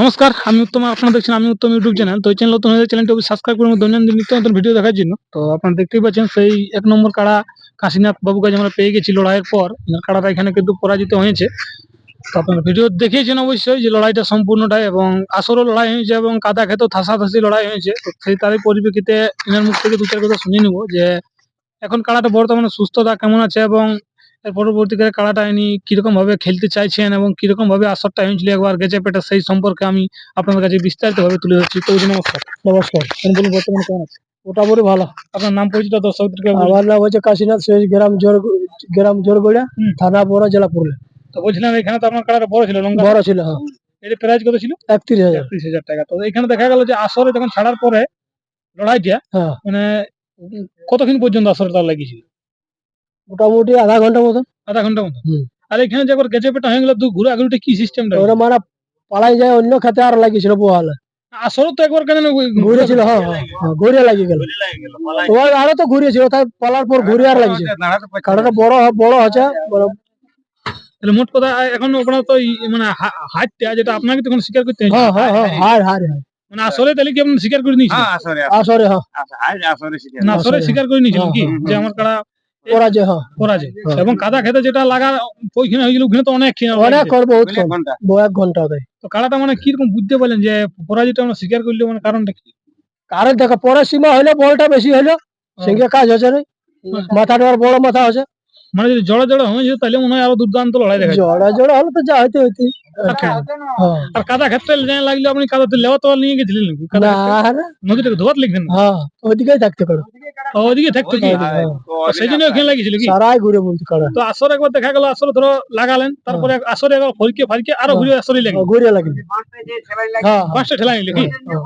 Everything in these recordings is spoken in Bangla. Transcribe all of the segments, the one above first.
নমস্কার, আমি উত্তম, আপনারা দেখছেন আমি উত্তম ইউটিউব চ্যানেল। তো চ্যানেল নতুন হয়ে চ্যানেলটি সাবস্ক্রাইব করে আমার দৈনন্দিন নিত্য নতুন ভিডিও দেখার জন্য। তো আপনারা দেখতেই পাচ্ছেন, সেই এক নম্বর কাড়া কাশীনাথ বাবু কাছে আমরা পেয়ে গেছি লড়াইয়ের পর। কাড়াটা এখানে কিন্তু পরাজিত হয়েছে। তো আপনারা ভিডিও দেখিয়েছেন অবশ্যই যে লড়াইটা সম্পূর্ণটাই এবং আসরও লড়াই হয়েছে এবং কাদা খেতেও থাসাথাসি লড়াই হয়েছে। তো সেই তারই পরিপ্রেক্ষিতে এনার মুখ থেকে দু চার কথা শুনে নিব যে এখন কাড়াটা বর্তমানে সুস্থতা কেমন আছে এবং এর পরবর্তীকালে কীরকম ভাবে খেলতে চাইছেন এবং কীরকম ভাবে আসরটা হয়েছিল একবার গেছে পেটে সেই সম্পর্কে আমি আপনাদের কাছে বিস্তারিত ভাবে তুলে ধরছি। তো নমস্কার। নমস্কার। বলুন বর্তমানে কেমন আছে? মোটামুটি ভালো। আপনার নাম পরিচিত দর্শকদেরকে। আমার নাম হচ্ছে কাশীনাথ শেষ গ্রাম জোর গ্রাম জোরগড়িয়া থানা বড় জেলা পুরুলিয়া তো বলছিলাম এখানে তো আপনার কাড়াটা বড় ছিল লঙ্কা বড় ছিল হ্যাঁ। এর প্রাইস কত ছিল? একত্রিশ হাজার। একত্রিশ হাজার টাকা। তো এখানে দেখা গেল যে আসরে যখন ছাড়ার পরে লড়াইটা হ্যাঁ। মানে কতক্ষণ পর্যন্ত আসরে তার লাগিয়েছিল? মোটামুটি আধা ঘণ্টা মতন। আধা ঘণ্টা মতো আর এখানে যে একবার গেছে পেটা হয়ে গেল দু ঘুরে আগুলিটা কি সিস্টেমটা ওরা মানে পালাই যায় অন্য খাতে আর লাগিয়েছিল পোহালে। আসরে তো একবার কেন ঘুরেছিল হ্যাঁ হ্যাঁ, হ্যাঁ ঘুরে লাগিয়ে গেল। ওর আরও তো ঘুরিয়েছিল তাই পালার পর ঘুরে আর লাগিয়েছিল কাটাটা বড় বড় বড়। তাহলে মোট কথা এখন আপনার তো মানে হা- হাতটা যেটা আপনাকে তখন স্বীকার করতে হ্যাঁ হ্যাঁ হ্যাঁ হার হার মানে আসলে তাহলে কি আপনি স্বীকার করে নিয়েছেন আসরে হ্যাঁ। না আসলে স্বীকার করে নিয়েছিলেন কি? হ্যাঁ, যে আমার কাড়া হ্যাঁ। পরাজয়। হ্যাঁ। এবং কাদা খেতে যেটা লাগা ওইখানে হয়েছিল ওখানে তো অনেক এক ঘণ্টা দেয়। তো কাড়াটা মানে কীরকম বুঝতে পারলেন যে পরাজয়টা আমরা স্বীকার করলে মানে কারণটা কি? কারণ দেখো পরের সীমা হইল বলটা বেশি হইল সঙ্গে কাজ হচ্ছে না মাথাটা আর বড় মাথা আছে মানে যদি জড়া জড়া হয়েছে তাহলে মনে হয় আরও দুর্দান্ত লড়াই দেখা জড়া জড়া হলে তো যা হইতে হইতে। আচ্ছা। হ্যাঁ। আর কাদা ক্ষেত্রে জানা লাগলে আপনি লেওয়া তো নিয়ে গেছিলেন নাকি? নদীটাকে ধোয়াত হ্যাঁ ওইদিকেই থাকতে পারো। থাকতো হ্যাঁ। সেই জন্য ওখানে লাগিয়েছিল কি? সারাই ঘুরে বলতে কারও? তো আসর একবার দেখা গেল আসরে ধরো লাগালেন তারপরে আসরে একবার ফরিকে ফারিকে আরও ঘুরে আসরে লাগে ঘুরে লাগে হ্যাঁ পাঁচটা ঠেলা নিলে কি? হ্যাঁ।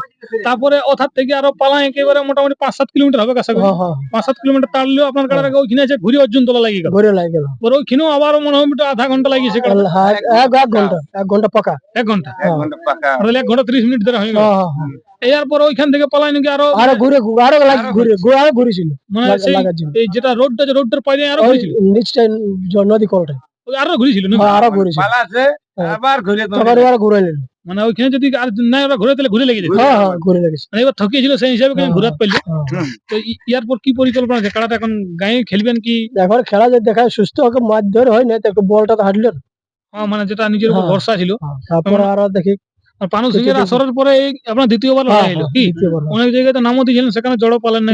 তারপরে ওথার থেকে আরও পালায় একেবারে মোটামুটি পাঁচ সাত কিলোমিটার হবে কাছাকাছি। হ্যাঁ হ্যাঁ। পাঁচ সাত কিলোমিটার তাড়লেও আপনার আগে ওইখানে আছে ঘুরে অর্জুন তোলা লাগিয়ে গেল। ঘুরে লাগে গেল। ওর ওইখানেও আবারও মনে হয় আধা ঘণ্টা লাগিয়েছে হ্যাঁ, এক ঘণ্টা এক ঘণ্টা পাকা। এক ঘণ্টা। হ্যাঁ এক ঘণ্টা ত্রিশ মিনিট ধরে হয়ে গেল। হ্যাঁ, হ্যাঁ, হ্যাঁ। ওইখান থেকে পালায় নাকি আরও? আরও ঘুরে আরও লাগে ঘুরে ঘুরে আরও ঘুরেছিল। মানে এই যেটা রোডটা আছে রোডটার পাইলে আরও ওই ঘুরেছিল? নিচটা নদী কলটা। আরও ঘুরেছিল? হ্যাঁ, আরও ঘুরেছিল। আবার ঘুরে তখন এবার ঘুরে মানে ওইখানে যদি আর না ওরা ঘুরে তাহলে ঘুরে লেগে হ্যাঁ হ্যাঁ ঘুরে লেগেছে। মানে এবার ঠকিয়েছিল সেই হিসাবে হ্যাঁ, ঘুরাত পাইলে হ্যাঁ। তো ইয়ার পর কি পরিকল্পনা আছে? কাড়াটা এখন গায়ে খেলবেন কি? এখন খেলা যদি দেখায় সুস্থ ওকে মাছ ধরে হয় না তো বলটা তো হ্যাঁ, মানে যেটা নিজের উপর হ্যাঁ। ভরসা ছিল। তারপরে আরও দেখি আর পানু সিং এর আসরের পরে এই আপনার দ্বিতীয়বার হ্যাঁ, লড়াই হলো হ্যাঁ, কি অনেক জায়গায় তো নামও দিয়েছিলেন সেখানে জড়ো পালেন না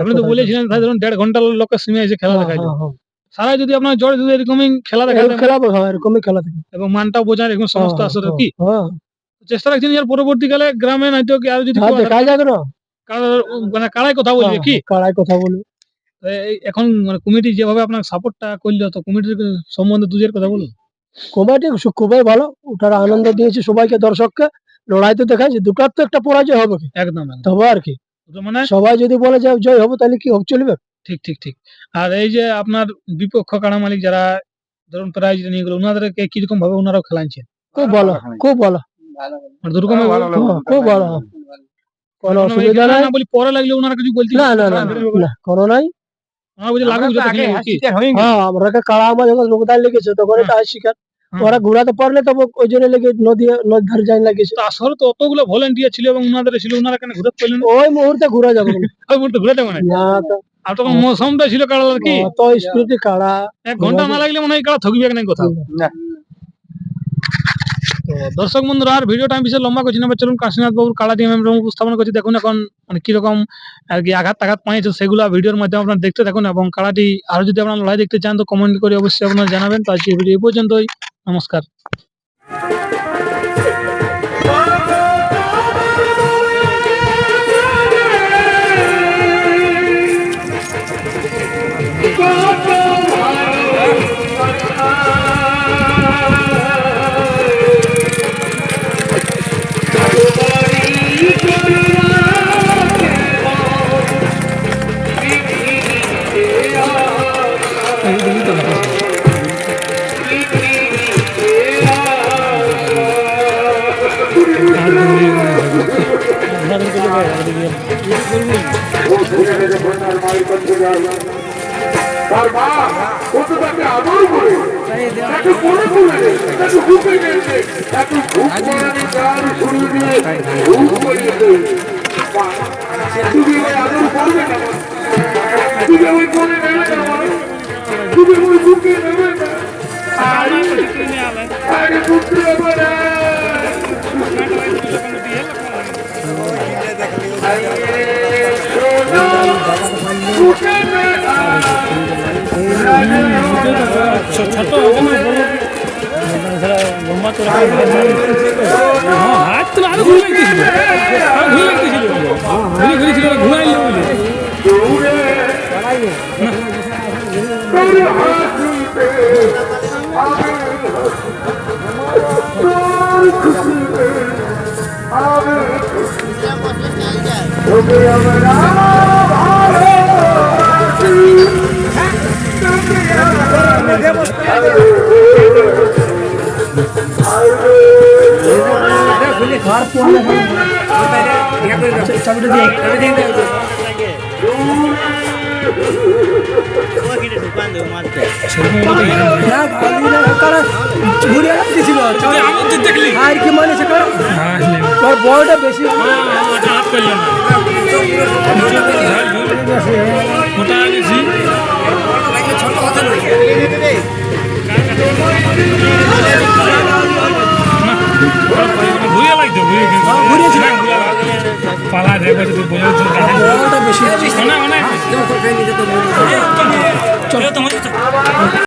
আপনি তো বলেছিলেন তাই ধরুন দেড় ঘণ্টা লোকের সীমে এসে খেলা হ্যাঁ, হ্যাঁ, সারা যদি আপনার জড়ে যদি এরকমই খেলা দেখা খেলা হ্যাঁ, এরকমই খেলা থাকে এবং মানটাও বোঝায় এরকম সমস্ত হ্যাঁ, আসরে হ্যাঁ, কি? হ্যাঁ। চেষ্টা রাখছেন এর পরবর্তীকালে গ্রামে নয়তো কি আর যদি হ্যাঁ, দেখা যাক না। মানে কারাই কথা বলবে কি? কারাই কথা বলি তো এই এখন মানে কমিটি যেভাবে আপনার সাপোর্টটা করল তো কমিটির সম্বন্ধে দুজের কথা বলুন। সু- খুবই ভালো ওটার আনন্দ দিয়েছে সবাইকে দর্শককে। লড়াই তো দেখাচ্ছে দুটার তো একটা পরাজয় হবে কি? একদম তবে আর কি। মানে সবাই যদি বলে যে জয় হবে তাহলে কি হোক চলবে? ঠিক ঠিক ঠিক। আর এই যে আপনার বিপক্ষ কাড়া মালিক যারা ধরুন প্রাইজ নিয়ে গেলো ওনাদেরকে কীরকম ভাবে ওনারাও খেলাচ্ছেন খুব ভালো খুব ভালো। মানে দুরকম হ্যাঁ, খুব ভালো। কোনো অসুবিধা নাই। বলি পরে লাগলে ওনারা কিছু বলতে না না না না, না। কোনো নাই। লাগুক যত হ্যাঁ আমরা কাড়া আমার যখন লোকদান লেগেছে তখন এটা শিকার হ্যাঁ। ওরা ঘোরাতে পারলে তবে ওই জন্য লেগে নদী নদী ধারে যাই লাগিয়েছে। তো আসলে তো অতগুলো ভলেন্টিয়ার ছিল এবং ওনাদের ছিল ওনারা কেন ঘুরতে পারলেন ওই মুহূর্তে ঘুরা যাবে। ওই মুহূর্তে ঘুরাতে মানে? আর তখন মৌসুমটা ছিল কাড়া কি? স্মৃতি কাড়া। এক ঘণ্টা না লাগলে মনে হয় কথা কাড়া থকবে না কোথাও না। তো দর্শক বন্ধুরা, আর ভিডিওটা আমি বিশেষ লম্বা করছি না চলুন কাশীনাথ বাবুর কালা দিয়ে এবং উপস্থাপন করছি। দেখুন এখন মানে কীরকম, আর কি আঘাত আঘাত পাইছে সেগুলো ভিডিওর মাধ্যমে আপনারা দেখতে থাকুন, এবং কালাটি আরও যদি আপনারা লড়াই দেখতে চান, তো কমেন্ট করে অবশ্যই আপনারা জানাবেন। তো আজকে ভিডিও এই পর্যন্তই, নমস্কার। তার মা কত তাকে আদর তার শরীর দিয়ে করবে না ছোট লম্বা তো হাত তো আরও আর কি মানে সেটা তোর বড়টা বেশি হাত করলাম পালা দেবে বেশি মানে মানে চলো তোমার